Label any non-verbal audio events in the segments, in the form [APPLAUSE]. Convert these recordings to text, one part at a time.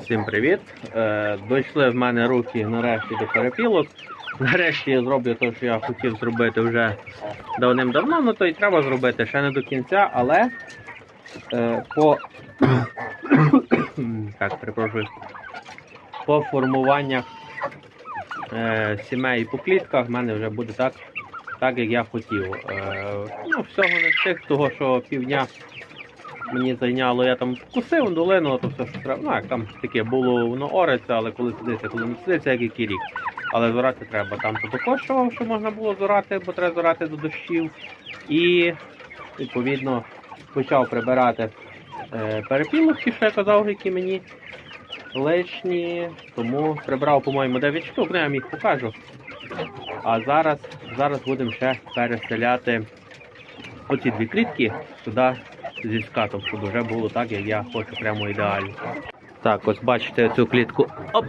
Всім привіт! Е, дійшли в мене руки нарешті до перепілок. Нарешті я зроблю те, що я хотів зробити вже давним-давно, ну то і треба зробити ще не до кінця, але е, по [COUGHS] так, по формуваннях е, сімей по клітках в мене вже буде так, так як я хотів. Ну, всього не встиг, того що півдня мені зайняло, я там вкусив долину, то все, що треба. Ну, як там таке було, воно ориться, але коли сидиться, коли не сидиться, як який рік. Але зорати треба. Там також, що, можна було зорати, бо треба зорати до дощів. І відповідно почав прибирати е, перепілок, що я казав, які мені лишні. Тому прибрав, по-моєму, 9 штук, ну я їх покажу. А зараз, зараз будемо ще переселяти оці дві клітки сюди зі скатом, щоб вже було так, як я хочу, прямо ідеально. Так, ось бачите цю клітку. Оп!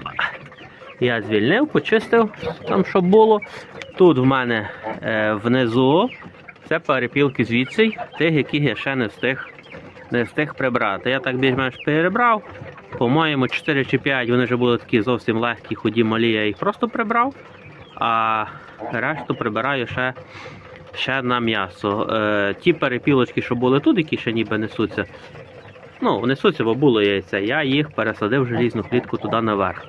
Я звільнив, почистив там, що було. Тут в мене е, внизу це перепілки звідси, тих, яких я ще не встиг, не встиг прибрати. Я так більш-менш перебрав. По-моєму, 4 чи 5 вони вже були такі зовсім легкі, худі, малі, я їх просто прибрав. А решту прибираю ще ще на м'ясо. Е, ті перепілочки, що були тут, які ще ніби несуться. Ну, несуться, бо було яйця. Я їх пересадив в желізну клітку туди наверх.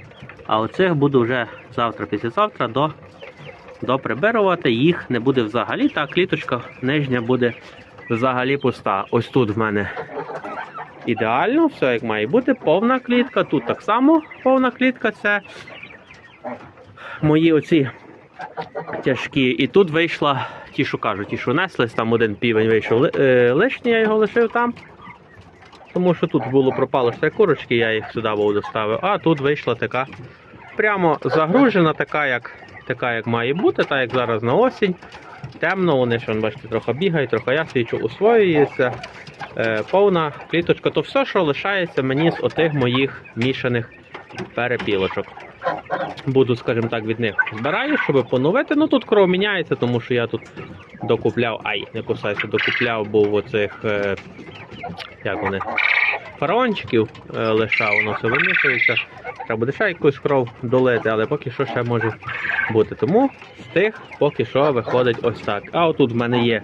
А оцих буду вже завтра, післязавтра до, доприбирувати. Їх не буде взагалі. Та кліточка нижня буде взагалі пуста. Ось тут в мене ідеально, все як має бути. Повна клітка. Тут так само повна клітка. Це мої оці тяжкі. І тут вийшла, ті, що кажуть, ті, що неслись, там один півень вийшов е, лишній, я його лишив там. Тому що тут було пропало ще курочки, я їх сюди був доставив. А тут вийшла така прямо загружена, така, як, така, як має бути, так як зараз на осінь. Темно, вони ж, бачите, трохи бігають, трохи я свічу усвоюється. Е, повна кліточка, то все, що лишається мені з отих моїх мішаних перепілочок буду, скажімо так, від них збираю, щоб поновити. Ну тут кров міняється, тому що я тут докупляв, ай, не кусайся, докупляв, був оцих, е, як вони, фараончиків е, лишав, воно все вимішується. Треба буде ще якусь кров долити, але поки що ще може бути. Тому з тих поки що виходить ось так. А отут в мене є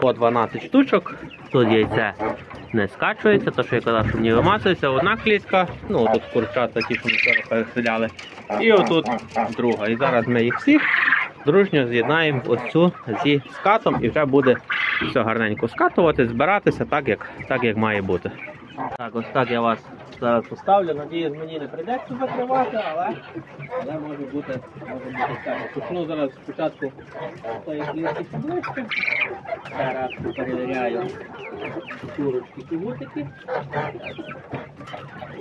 по 12 штучок, тут яйце не скачується, то що я казав, що мені вимасується одна клітка, ну тут курчата ті, що ми вчора переселяли. І отут друга. І зараз ми їх всіх дружньо з'єднаємо ось цю зі скатом і вже буде все гарненько скатувати, збиратися так, як, так, як має бути. Так, ось так я вас зараз поставлю. Надіюсь, мені не прийдеться закривати, але, але може бути, може бути так. Почну зараз спочатку тої клітки. Ще перевіряю курочки кігутики.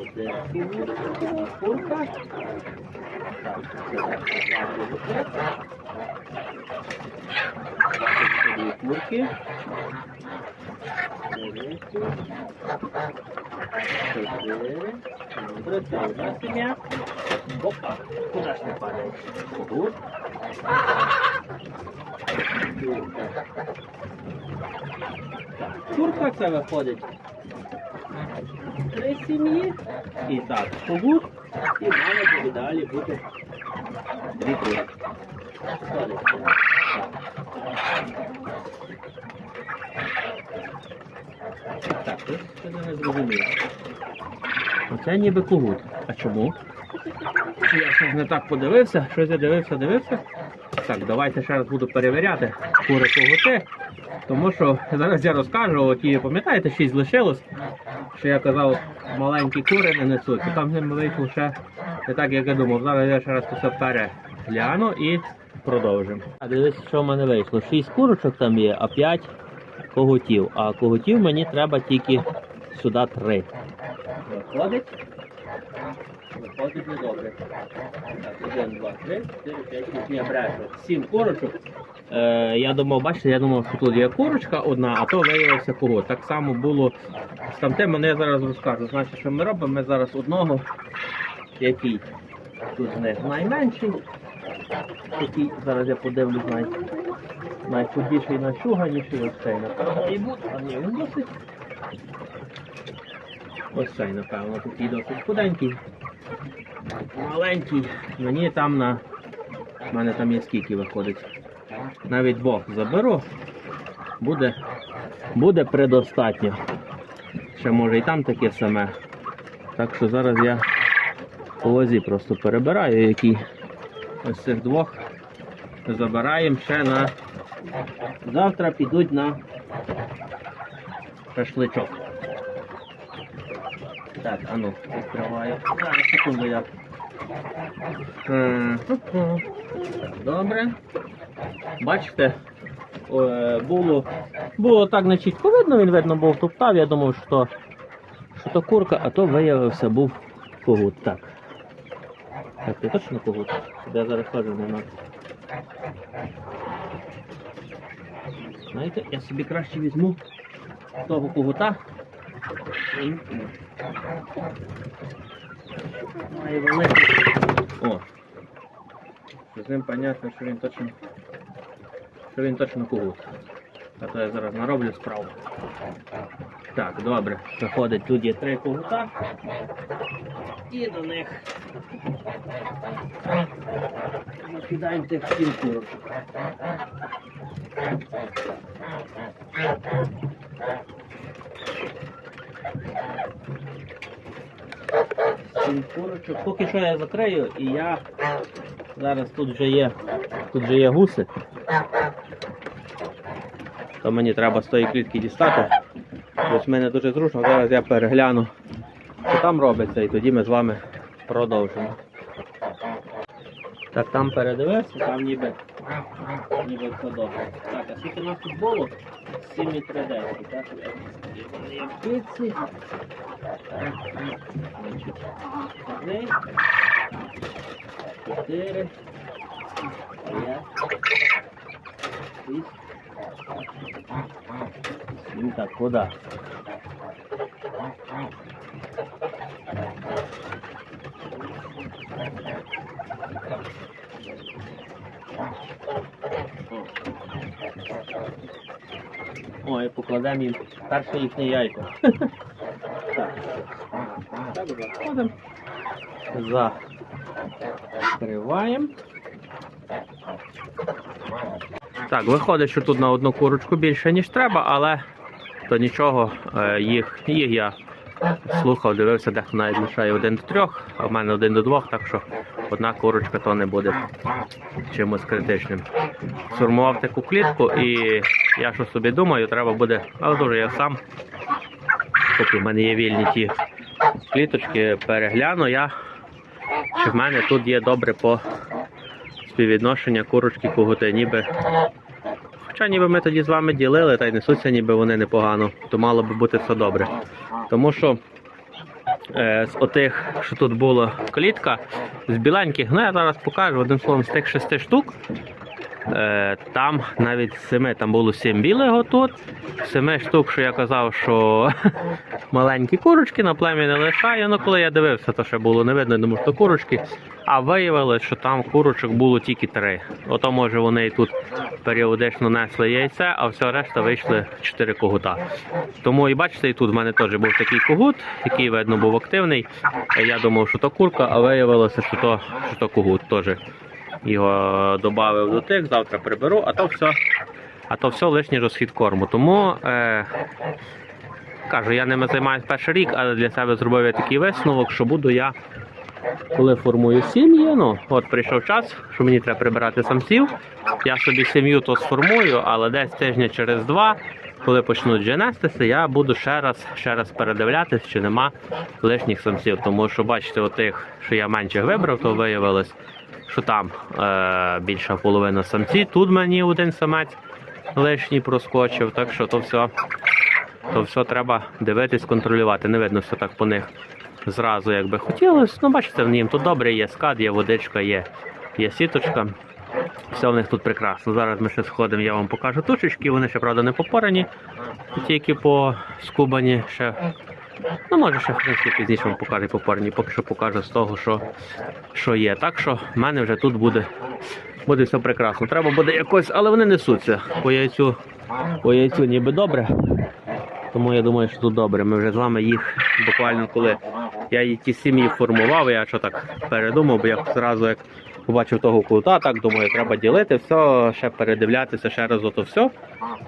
Оце кігутики, курка. Так, курки. Куди ж не падає? Тут. Курка. Курка це виходить. Три сім'ї. І так, когут. І має буде далі бути дві курки. Так, це не зрозуміло. Оце ніби когут. А чому? Я щось не так подивився, щось я дивився, дивився. Так, давайте ще раз буду перевіряти кури когути. Тому що зараз я розкажу, оті, пам'ятаєте, 6 лишилось, що я казав, маленькі кури не несуть. І там з ними вийшло ще не так, як я думав. Зараз я ще раз це перегляну і продовжимо. А дивіться, що в мене вийшло. 6 курочок там є, а 5 когутів. А когутів мені треба тільки сюди 3. Виходить? Виходить недобре. Так, один, два, три, чотири, п'ять, ні, брешу. Сім курочок. Е, я думав, бачите, я думав, що тут є курочка одна, а то виявився кого. Так само було з тамтим, але я зараз розкажу. Значить, що ми робимо? Ми зараз одного, який тут них найменший, який зараз я подивлюсь, най, найхудіший, найшуганіший, ось цей, напевно, ні, він досить Ось цей, напевно, такий досить худенький. Маленький. Мені там на. У мене там є скільки виходить. Навіть Бог заберу. Буде, буде предостатньо. Ще може і там таке саме. Так що зараз я по вазі просто перебираю, які ось цих двох забираємо ще на. Завтра підуть на шашличок. Так, а ну, відкриваю. Зараз, секунду я. Добре. Бачите, е, було, було так не чітко видно, він видно був топтав, я думав, що, що то курка, а то виявився був когут. Так. Так, це точно когут? Я зараз кажу не на. Знаєте, я собі краще візьму того когута. Має великий. О. З ним понятно, що він точно. Що він точно когут. А то я зараз нароблю справу. Так, добре. Заходить, тут є три когута. І до них накидаємо тих сім курочок. Поки що я закрию і я зараз тут вже є. Тут вже є гуси. То мені треба з тої клітки дістати. Ось мене дуже зручно, зараз я перегляну, що там робиться, і тоді ми з вами продовжимо. Так, там передивився, там ніби, ніби добре. Так, а скільки у нас тут було? 7,310. Так, я в пиці. Три, чотири, п'ять, шість. Ну так, куди? О, і покладемо їм перше їхнє яйко. Так. Заходимо. Закриваємо. Так, виходить, що тут на одну курочку більше, ніж треба, але то нічого, е, їх, їх я слухав, дивився, дехто навіть лишає один до трьох, а в мене один до двох, так що одна курочка то не буде чимось критичним. Сформував таку клітку і я що собі думаю, треба буде, але дуже я сам, поки в мене є вільні ті кліточки, перегляну я, чи в мене тут є добре по співвідношення курочки когути, ніби. Хоча ніби ми тоді з вами ділили, та й несуться, ніби вони непогано, то мало би бути все добре. Тому що з отих, що тут була клітка, з біленьких, ну я зараз покажу одним словом, з тих шести штук. Е, там навіть семи, там було сім білого тут. Семи штук, що я казав, що [LAUGHS] маленькі курочки на плем'я не лишає. Ну коли я дивився, то ще було не видно, думаю, що курочки. А виявилось, що там курочок було тільки три. Ото може вони і тут періодично несли яйце, а все решта вийшли чотири когута. Тому і бачите, і тут в мене теж був такий когут, який видно був активний. Я думав, що то курка, а виявилося, що то, що то когут теж. Його додав до тих, завтра приберу, а то все, а то все лишній розхід корму. Тому е, кажу, я ними займаюся перший рік, але для себе зробив я такий висновок, що буду я, коли формую сім'ї, ну от прийшов час, що мені треба прибирати самців. Я собі сім'ю то сформую, але десь тижня через два, коли почнуть вже нестися, я буду ще раз, ще раз передивлятись, чи нема лишніх самців. Тому що бачите, отих, що я менше вибрав, то виявилось, що там е, більша половина самці. Тут мені один самець лишній проскочив, так що то все, то все треба дивитись, контролювати. Не видно все так по них зразу, як би хотілося. Ну, бачите, в нім тут добре є скат, є водичка, є, є сіточка. Все в них тут прекрасно. Зараз ми ще сходимо, я вам покажу тушечки, вони ще, правда, не попорані, тільки по скубані ще. Ну, може, ще в принципі пізніше вам покажу попарні, поки що покажу з того, що, що є. Так що в мене вже тут буде, буде все прекрасно. Треба буде якось, але вони несуться. По яйцю, по яйцю ніби добре. Тому я думаю, що тут добре. Ми вже з вами їх буквально коли я ті сім'ї формував, я що так передумав, бо я зразу як побачив того кута, так думаю, треба ділити все, ще передивлятися ще раз ото все.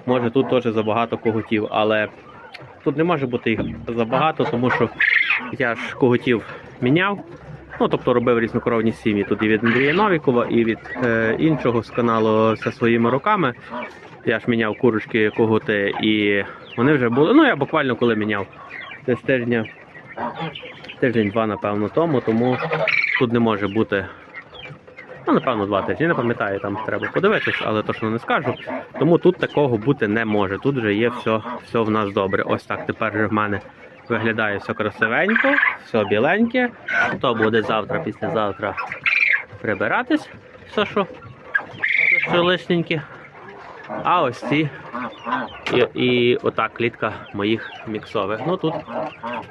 Може тут теж забагато когутів, але тут не може бути їх забагато, тому що я ж когутів міняв. Ну, тобто робив різнокровні сім'ї. Тут і від Андрія Новікова, і від е, іншого з каналу все своїми руками. Я ж міняв курочки когути, і вони вже були. Ну, я буквально коли міняв десь тижня, тиждень-два, напевно, тому, тому тут не може бути. Ну, напевно, два тижні. Не пам'ятаю, там треба подивитись, але точно не скажу. Тому тут такого бути не може. Тут вже є все, все в нас добре. Ось так тепер вже в мене виглядає все красивенько, все біленьке. То буде завтра, післязавтра прибиратись, все, що, все, що лишненьке. А ось ці і, і ота клітка моїх міксових. Ну тут,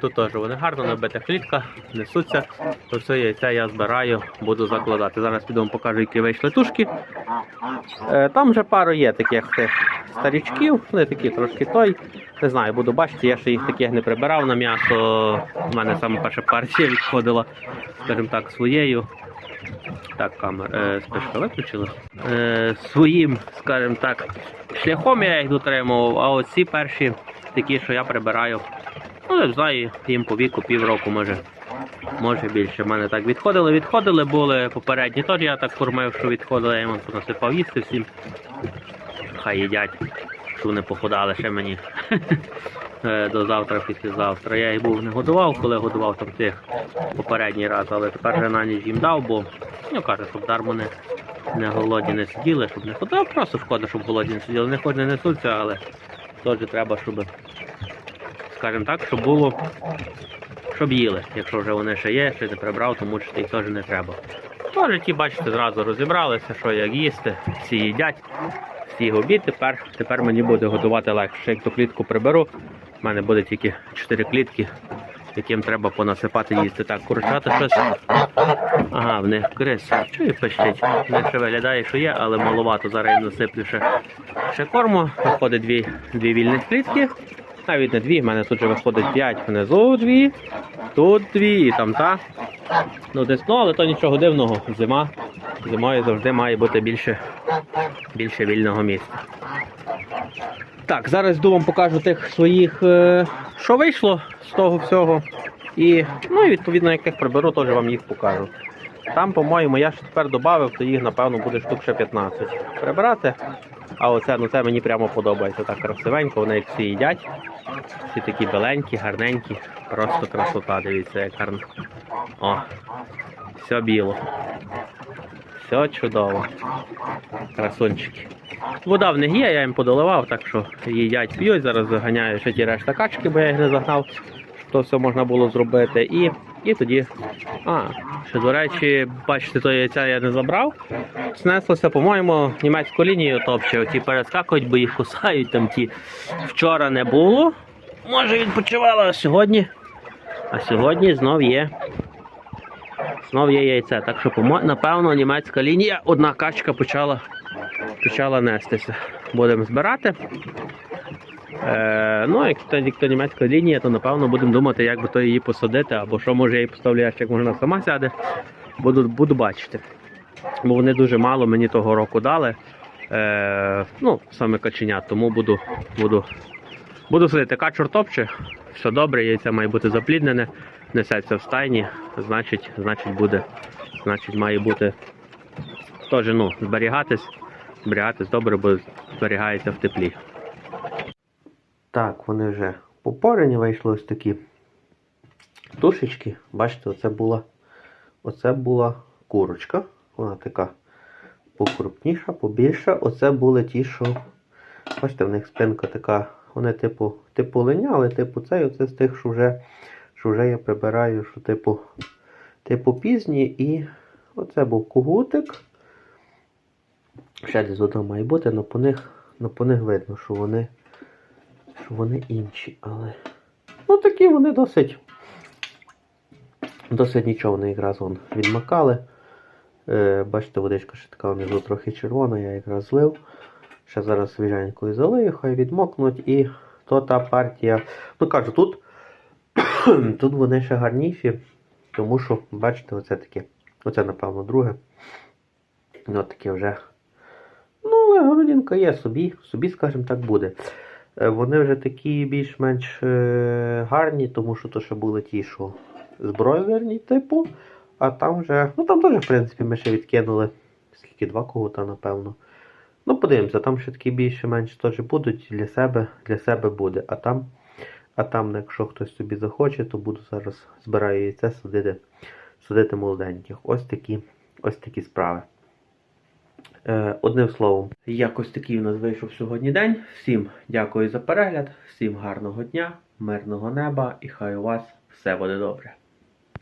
тут теж вони гарно набита клітка, несуться. То все яйця я збираю, буду закладати. Зараз піду вам покажу, які вийшли тушки. Е, там вже пару є таких старічків, вони такі трошки той. Не знаю, буду бачити, я ще їх таких не прибирав на м'ясо. У мене саме перша партія відходила, скажімо так, своєю. Так, камера, е, спишка виключила. Е, своїм, скажімо так, шляхом я їх дотримував, а оці перші такі, що я прибираю. Ну, не знаю, їм по віку півроку, може, може більше. В мене так відходили, відходили, були попередні. Теж я так кормив, що відходили, я їм понасипав їсти всім. Хай їдять, що вони похудали ще мені. [LAUGHS] Е, До завтра, післязавтра. Я їх був не годував, коли годував там тих попередній раз, але тепер вже на ніч їм дав, бо ну каже, щоб дармо не, не голодні не сиділи, щоб не ходили. Просто шкода, щоб голодні не сиділи. Не хоч не несуться, але теж треба, щоб, скажімо так, щоб було, щоб їли. Якщо вже вони ще є, ще не прибрав, тому що їх теж не треба. Тож ті, бачите, зразу розібралися, що як їсти, всі їдять, всі обід. Тепер, тепер мені буде готувати легше. Як ту клітку приберу, в мене буде тільки 4 клітки, яким треба понасипати їсти. Так, курчата щось. Ага, в них крис. Чую пищить. В ще виглядає, що є, але маловато. Зараз їм насиплю ще, ще корму. Виходить дві, дві вільних клітки. Навіть не дві, в мене тут вже виходить 5, внизу дві, тут дві і там та. Ну, десь, ну, але то нічого дивного. Зима. Зимою завжди має бути більше, більше вільного місця. Так, зараз йду вам покажу тих своїх, е, що вийшло з того всього. І, ну і відповідно, як їх приберу, теж вам їх покажу. Там, по-моєму, я ще тепер додав, то їх, напевно, буде штук ще 15 прибирати. А оце, ну це мені прямо подобається. Так красивенько, вони як всі їдять. Всі такі біленькі, гарненькі. Просто красота, дивіться, як гарно. О, все біло. Все чудово. Красунчики. Вода в них є, я їм подоливав, так що їдять, п'ють. Зараз заганяю ще ті решта качки, бо я їх не загнав. То все можна було зробити. І, і тоді. А, ще до речі, бачите, то яйця я не забрав. Снеслося, по-моєму, німецьку лінію топче. Ті перескакують, бо їх кусають там ті. Вчора не було. Може відпочивала, а сьогодні. А сьогодні знов є. Знов є яйце. Так що, напевно, німецька лінія, одна качка почала, почала нестися. Будемо збирати. Е, ну, як то, німецька лінія, то напевно будемо думати, як би то її посадити, або що може я її поставлю ящик, може сама сяде. Буду, буду бачити. Бо вони дуже мало мені того року дали. Е, ну, саме каченят, тому буду, буду, буду сидити. Качур топче, все добре, яйця має бути запліднене, несеться в стайні, значить, значить буде, значить має бути теж ну, зберігатись, зберігатись добре, бо зберігається в теплі. Так, вони вже попорені, вийшли ось такі тушечки. Бачите, оце була, оце була курочка. Вона така покрупніша, побільша. Оце були ті, що. Бачите, в них спинка така. Вони типу, типу линя, але типу цей, оце з тих, що вже, що вже я прибираю, що типу, типу пізні. І оце був кугутик. Ще десь одна має бути, але по них, но по них видно, що вони, що вони інші. Але. Ну такі вони досить. Досить нічого вони якраз вон відмакали. Е, бачите, водичка ще така внизу трохи червона, я якраз злив. Ще зараз свіженькою залию, хай відмокнуть і то та партія. Ну кажу, тут, [CLEARS THROAT] тут вони ще гарніші, тому що, бачите, оце таке. Оце, напевно, друге. Ну, таке вже. Ну, але грудинка є собі, собі, скажімо так, буде. Е, Вони вже такі більш-менш е, гарні, тому що то ще були ті, що збройлерні, типу. А там вже. Ну там теж, в принципі, ми ще відкинули. Скільки два когута, напевно. Ну, подивимося, там ще такі більше-менш теж будуть для себе, для себе буде. А там, а там, якщо хтось собі захоче, то буду зараз збираю яйце, садити, садити молоденьких. Ось такі, ось такі справи. Е, одним словом, якось такий у нас вийшов сьогодні день. Всім дякую за перегляд, всім гарного дня, мирного неба і хай у вас все буде добре.